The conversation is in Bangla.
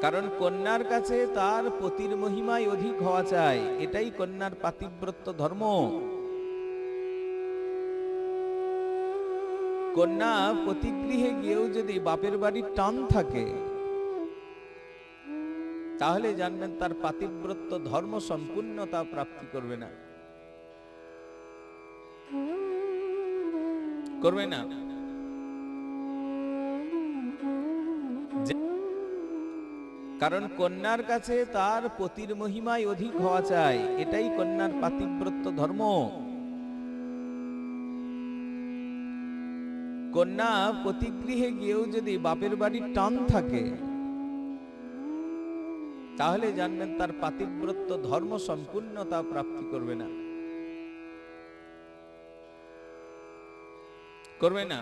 কারণ কন্যার কাছে তার পতির মহিমায় অধিক হওয়া চায় এটাই কন্যার পাতিব্রত ধর্ম। কন্যা পতিগৃহে গিয়েও যদি বাপের বাড়ির টান থাকে, তাহলে জানবেন তার পাতিব্রত ধর্ম সম্পূর্ণতা প্রাপ্তি করবে না। করবে না। কারণ কন্যার কাছে তার পতির মহিমায় অধিক হওয়া চাই, এটাই কন্যার পাতিব্রত ধর্ম। কন্যা পতিগৃহে গিয়েও যদি বাপের বাড়ির টান থাকে, তাহলে জানবেন তার পাতিব্রত ধর্ম সম্পূর্ণতা প্রাপ্তি করবে না। করবে না।